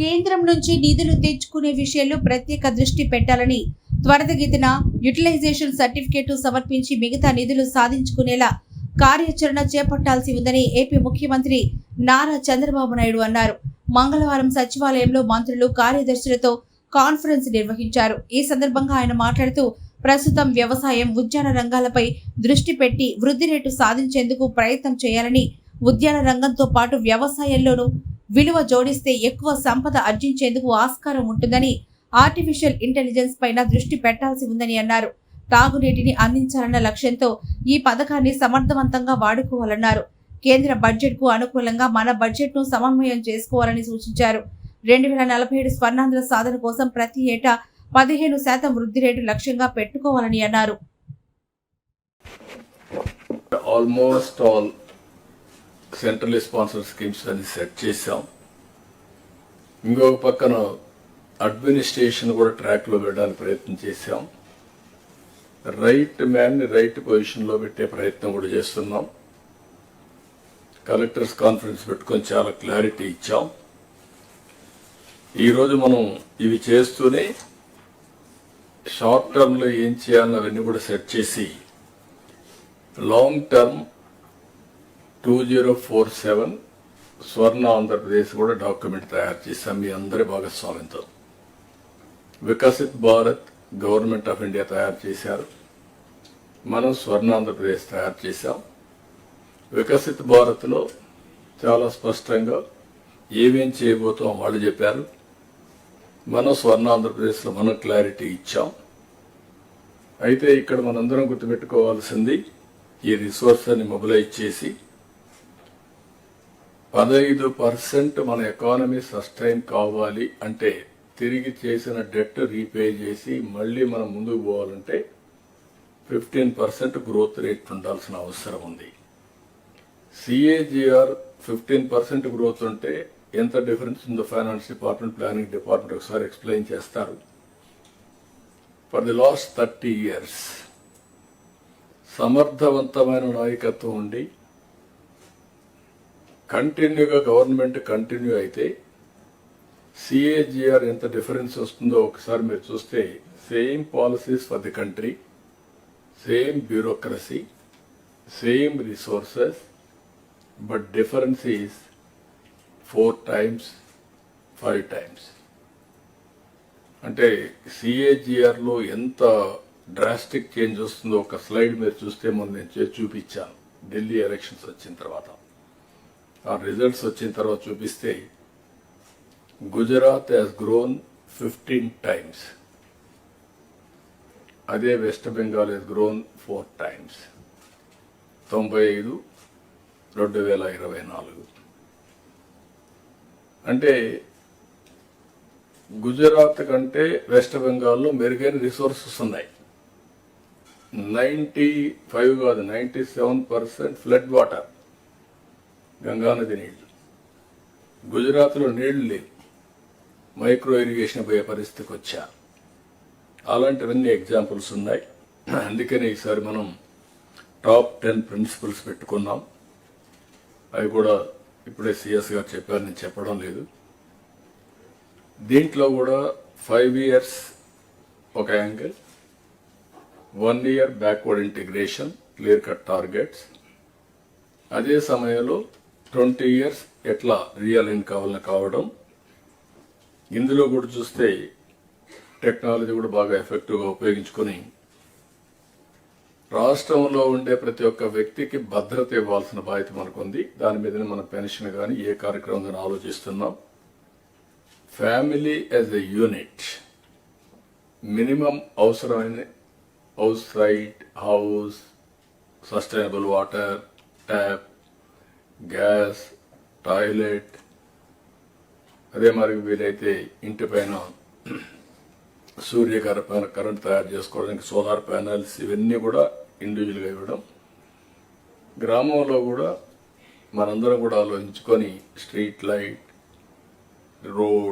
కేంద్రం నుంచి నిధులు తెచ్చుకునే విషయంలో ప్రత్యేక దృష్టి పెట్టాలని త్వరితగతిన యూటిలైజేషన్ సర్టిఫికేట్ సమర్పించి మిగతా నిధులు సాధించుకునేలా కార్యాచరణ చేపట్టాల్సి ఉందని ఏపీ ముఖ్యమంత్రి నారా చంద్రబాబు నాయుడు అన్నారు. మంగళవారం సచివాలయంలో మంత్రులు కార్యదర్శులతో కాన్ఫరెన్స్ నిర్వహించారు. ఈ సందర్భంగా ఆయన మాట్లాడుతూ ప్రస్తుతం వ్యవసాయం ఉద్యాన రంగాలపై దృష్టి పెట్టి వృద్ధి రేటు సాధించేందుకు ప్రయత్నం చేయాలని ఉద్యాన రంగంతో పాటు వ్యవసాయంలోనూ విలువ జోడిస్తే ఎక్కువ సంపద ఆర్జించేందుకు ఆస్కారం ఉంటుందని ఆర్టిఫిషియల్ ఇంటెలిజెన్స్ పైన దృష్టి పెట్టాల్సి ఉందని అన్నారు. తాగునీటిని అందించాలన్న లక్ష్యంతో ఈ పథకాన్ని సమర్థవంతంగా వాడుకోవాలన్నారు. కేంద్ర బడ్జెట్కు అనుకూలంగా మన బడ్జెట్ను సమన్వయం చేసుకోవాలని సూచించారు. రెండు వేల నలభై ఏడు స్వర్ణాంధ్ర సాధన కోసం ప్రతి ఏటా పదిహేను శాతం వృద్ధి రేటు లక్ష్యంగా పెట్టుకోవాలని అన్నారు. Almost all central sponsor schemes అని సెట్ చేశాం. ఇంకొక పక్కన అడ్మినిస్ట్రేషన్ కూడా ట్రాక్లో పెట్టడానికి ప్రయత్నం చేశాం. రైట్ మ్యాన్ని రైట్ పొజిషన్లో పెట్టే ప్రయత్నం కూడా చేస్తున్నాం. కలెక్టర్స్ కాన్ఫరెన్స్ పెట్టుకొని చాలా క్లారిటీ ఇచ్చాం. ఈరోజు మనం ఇవి చేస్తూనే షార్ట్ టర్మ్లో ఏం చేయాలని అవన్నీ కూడా సెట్ చేసి long term two zero four seven Swarna Andhra Pradesh కూడా డాక్యుమెంట్ తయారు చేశాం మీ అందరి భాగస్వామ్యంతో. Viksit Bharat government of India తయారు చేశారు. మనం స్వర్ణ ఆంధ్రప్రదేశ్ తయారు చేశాం. వికసిత్ భారత్లో చాలా స్పష్టంగా ఏమేం చేయబోతాం వాళ్ళు చెప్పారు. మనం స్వర్ణ ఆంధ్రప్రదేశ్లో మనం క్లారిటీ ఇచ్చాం. అయితే ఇక్కడ మనందరం గుర్తుపెట్టుకోవాల్సింది ఈ రిసోర్స్ అని మొబిలైజ్ చేసి పదహైదు పర్సెంట్ మన ఎకానమీ సస్టైన్ కావాలి అంటే తిరిగి చేసిన డెట్ రీపే చేసి మళ్ళీ మనం ముందుకు పోవాలంటే ఫిఫ్టీన్ పర్సెంట్ గ్రోత్ రేట్ ఉండాల్సిన అవసరం ఉంది. సిఏజిఆర్ ఫిఫ్టీన్ పర్సెంట్ గ్రోత్ ఉంటే ఎంత డిఫరెన్స్ ఉందో ఫైనాన్స్ డిపార్ట్మెంట్ ప్లానింగ్ డిపార్ట్మెంట్ ఒకసారి ఎక్స్ప్లెయిన్ చేస్తారు. For the last thirty years సమర్థవంతమైన నాయకత్వం ఉండి కంటిన్యూగా గవర్నమెంట్ కంటిన్యూ అయితే సిఏజిఆర్ ఎంత డిఫరెన్స్ వస్తుందో ఒకసారి మీరు చూస్తే same policies for the country same bureaucracy same resources but difference is four times five times అంటే సిఏజిఆర్లో ఎంత డ్రాస్టిక్ చేంజ్ వస్తుందో ఒక స్లైడ్ మీరు చూస్తే మొన్న నేను చూపించాను. ఢిల్లీ ఎలక్షన్స్ వచ్చిన తర్వాత. ఆ రిజల్ట్స్ వచ్చిన తర్వాత చూపిస్తే Gujarat has grown fifteen times అదే West Bengal has grown four times తొంభై ఐదు రెండు వేల ఇరవై నాలుగు. అంటే గుజరాత్ కంటే వెస్ట్ బెంగాల్లో మెరుగైన రిసోర్సెస్ ఉన్నాయి. నైంటీ ఫైవ్ కాదు ninety seven percent flood water గంగానది నీళ్ళు. గుజరాత్లో నీళ్ళు లేవు. మైక్రో ఇరిగేషన్ పోయే పరిస్థితికి వచ్చా. అలాంటివన్నీ ఎగ్జాంపుల్స్ ఉన్నాయి. అందుకని ఈసారి మనం టాప్ టెన్ ప్రిన్సిపల్స్ పెట్టుకున్నాం. అవి కూడా ఇప్పుడే సిఎస్ గారు చెప్పారు నేను చెప్పడం లేదు. దీంట్లో కూడా ఫైవ్ ఇయర్స్ ఒక angle one year backward integration clear cut targets. అదే సమయంలో ట్వంటీ ఇయర్స్ ఎట్లా రియల్ కావాలని కావడం ఇందులో కూడా చూస్తే టెక్నాలజీ కూడా బాగా ఎఫెక్టివ్గా ఉపయోగించుకొని రాష్ట్రంలో ఉండే ప్రతి ఒక్క వ్యక్తికి భద్రత ఇవ్వాల్సిన బాధ్యత మనకుంది. దాని మీదనే మన పెన్షన్ కానీ ఏ కార్యక్రమం కానీ ఆలోచిస్తున్నాం. Family as a unit. Minimum అవసరమైన house right house sustainable water tap gas toilet అదే మరి వీలైతే ఇంటి పైన సూర్యకర పైన కరెంట్ తయారు చేసుకోవడానికి సోలార్ ప్యానల్స్ ఇవన్నీ కూడా ఇండివిజువల్గా ఇవ్వడం. గ్రామంలో కూడా మనందరం కూడా ఆలోచించుకొని స్ట్రీట్ లైట్ రోడ్